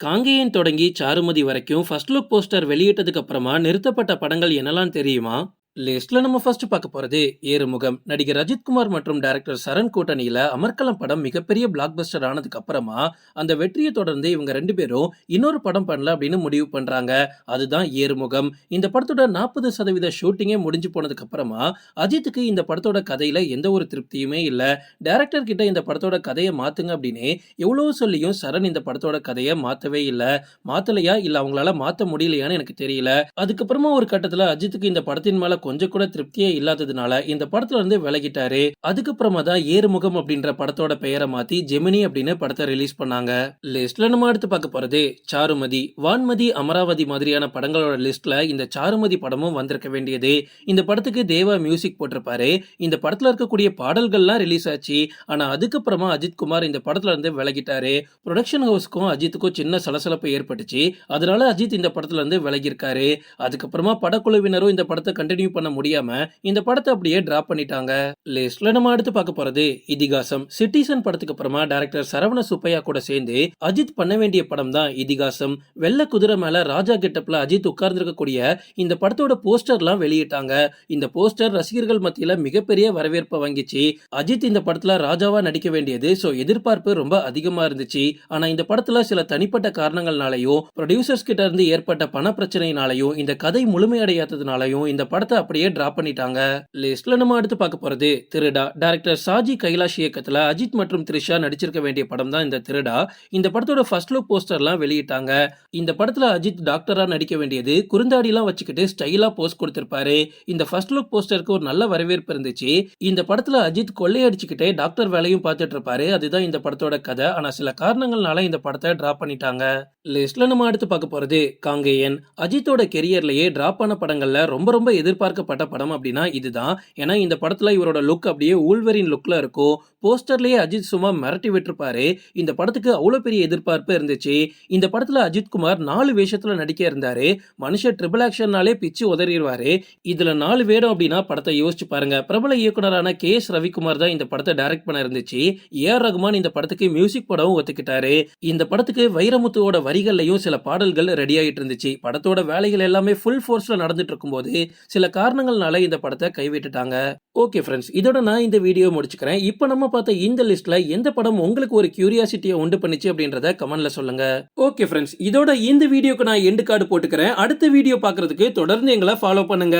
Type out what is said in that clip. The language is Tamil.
காங்கேயன் தொடங்கி சாருமதி வரைக்கும் ஃபர்ஸ்ட் லுக் போஸ்டர் வெளியிட்டதுக்கு அப்புறமா நிறுத்தப்பட்ட படங்கள் என்னலாம் தெரியுமா? லிஸ்ட்ல நம்ம ஃபர்ஸ்ட் பார்க்க போறது ஏறுமுகம். நடிகர் அஜித்குமார் மற்றும் டைரக்டர் சரண் கூட்டணியில அமர்கலம் படம் மிகப்பெரிய பிளாக் பஸ்டர் ஆனதுக்கு அப்புறமா அந்த வெற்றியை தொடர்ந்து இவங்க ரெண்டு பேரும் இன்னொரு படம் பண்ணல அப்படின்னு முடிவு பண்றாங்க. அதுதான் ஏறுமுகம். இந்த படத்தோட நாற்பது சதவீத ஷூட்டிங்கே முடிஞ்சு போனதுக்கு அப்புறமா அஜித்துக்கு இந்த படத்தோட கதையில எந்த ஒரு திருப்தியுமே இல்ல. டைரக்டர் கிட்ட இந்த படத்தோட கதையை மாத்துங்க அப்படின்னு எவ்வளவு சொல்லியும் சரண் இந்த படத்தோட கதையை மாத்தவே இல்லை. மாத்தலையா? இல்ல அவங்களால மாத்த முடியலையான்னு எனக்கு தெரியல. அதுக்கப்புறமா ஒரு கட்டத்துல அஜித்துக்கு இந்த படத்தின் மேல கொஞ்சம் கூட திருப்தியே இல்லாததுனால இந்த படத்துல இருந்து விலகிட்டாரு. அதுக்கப்புறமா தான் ஏறுமுகம் அப்படின்ற படத்தோட பெயரை மாத்தி ஜெமினி அப்படின்னு படத்தை ரிலீஸ் பண்ணாங்க. லிஸ்ட்ல நம்ம அடுத்து பார்க்க போறது சாருமதி. வான்மதி அமராவதி மாதிரியான படங்களோட லிஸ்ட்ல இந்த சாருமதி படமும் வந்திருக்க வேண்டியது. இந்த படத்துக்கு தேவா மியூசிக் போட்டிருப்பாரு. இந்த படத்துல இருக்கக்கூடிய பாடல்கள்லாம் ரிலீஸ் ஆச்சு. ஆனா அதுக்கப்புறமா அஜித் குமார் இந்த படத்துல இருந்து விலகிட்டாரு. ப்ரொடக்ஷன் ஹவுஸ்க்கும் அஜித்துக்கும் சின்ன சலசலப்பு ஏற்பட்டுச்சு. அதனால அஜித் இந்த படத்துல இருந்து விலகியிருக்காரு. அதுக்கப்புறமா படக்குழுவினரும் இந்த படத்தை கண்டினியூ பண்ண முடியாம இந்த படத்தை அப்படியே டிராப் பண்ணிட்டாங்க. லிஸ்ட்ல நம்ம அடுத்து பார்க்க போறது இதிகாசம். சிட்டிசன் படத்துக்கு அப்புறமா டைரக்டர் சரவண சுப்பையா கூட சேர்ந்து அஜித் பண்ண வேண்டிய படம் தான் இதிகாசம். வெள்ள குதிரை மேல ராஜா கெட்டப்ல அஜித் உட்கார்ந்துருக்கக்கூடிய இந்த படத்தோட போஸ்டர்லாம் வெளியிட்டாங்க. இந்த போஸ்டர் ரசிகர்கள் மத்தியில மிகப்பெரிய வரவேற்பை வாங்கிச்சு. அஜித் இந்த படத்துல ராஜாவா நடிக்க வேண்டியது சோ எதிர்பார்ப்பு ரொம்ப அதிகமா இருந்துச்சு. ஆனா இந்த படத்துல சில தனிப்பட்ட காரணங்கள்னாலையும் ப்ரொடியூசர்ஸ் கிட்ட இருந்து ஏற்பட்ட பண பிரச்சனையினாலையும் இந்த கதை முழுமையடையாததுனாலையும் இந்த படத்தை அப்படியே டிராப் பண்ணிட்டாங்க. லிஸ்ட்ல நம்ம அடுத்து பார்க்க போறது திருடா. டைரக்டர் சாஜி கைலாஷ் இயக்கத்துல அஜித் மற்றும் த்ரிஷா நடிச்சிருக்க வேண்டிய படம் தான் இந்த திருடா. இந்த படத்தோட ஃபர்ஸ்ட் லுக் போஸ்டர்லாம் வெளியிட்டாங்க. இந்த படத்துல அஜித் டாக்டரா நடிக்க வேண்டியது குறுந்தாடிலாம் வச்சுக்கிட்டு ஸ்டைலா போஸ்ட் கொடுத்திருப்பாரு. இந்த ஃபர்ஸ்ட் லுக் போஸ்டருக்கு ஒரு நல்ல வரவேற்பு இருந்துச்சு. இந்த படத்துல அஜித் கொள்ளையடிச்சுக்கிட்டே டாக்டர் வேலையும் பார்த்துட்டு இருப்பாரு. அதுதான் இந்த படத்தோட கதை. ஆனா சில காரணங்கள்னால இந்த படத்தை டிராப் பண்ணிட்டாங்க. லிஸ்ட்ல நம்ம அடுத்து பார்க்க போறது காங்கேயன். அஜித்தோட கெரியர்லயே டிராப் ஆன படங்கள்ல ரொம்ப ரொம்ப எதிர்பார்க்கப்பட்ட படம் அப்படின்னா இதுதான். ஏன்னா இந்த படத்துல இவரோட லுக் அப்படியே ஊழ்வரின் லுக்ல இருக்கும். போஸ்டர்லயே அஜித் சும்மா மிரட்டி விட்டுருப்பாரு. இந்த படத்துக்கு அவ்வளவு பெரிய எதிர்பார்ப்பு இருந்துச்சு. இந்த படத்துல அஜித் குமார் நாலு வேஷத்துல நடிக்க இருந்தாரு. மனுஷன் ட்ரிபிள் ஆக்ஷன்னாலே பிச்சு உதறிடுவாரு. இதுல நாலு வேடம் அப்படின்னா படத்தை யோசிச்சு பாருங்க. பிரபல இயக்குனரான கே எஸ் ரவிக்குமார் தான் இந்த படத்தை டைரக்ட் பண்ண இருந்துச்சு. ஏ ஆர் ரகுமான் இந்த படத்துக்கு மியூசிக் படமும் ஒத்துக்கிட்டாரு. இந்த படத்துக்கு வைரமுத்துவோட வரிகள்லையும் சில பாடல்கள் ரெடி ஆகிட்டு இருந்துச்சு. படத்தோட வேலைகள் எல்லாமே ஃபுல் ஃபோர்ஸ்ல நடந்துட்டு இருக்கும்போது சில காரணங்கள்னால இந்த படத்தை கைவிட்டுட்டாங்க. ஓகே ஃப்ரெண்ட்ஸ் இதோட நான் இந்த வீடியோ முடிச்சுக்கிறேன். இப்போ நம்ம பார்த்த இந்த லிஸ்ட்ல எந்த படம் உங்களுக்கு ஒரு கியூரியாசிட்டியை உண்டு பண்ணுச்சு அப்படின்றத கமெண்ட்ல சொல்லுங்க. ஓகே ஃப்ரெண்ட்ஸ் இதோட இந்த வீடியோக்கு நான் எண்டு கார்டு போட்டுக்கிறேன். அடுத்த வீடியோ பார்க்கறதுக்கு தொடர்ந்து எங்களை ஃபாலோ பண்ணுங்க.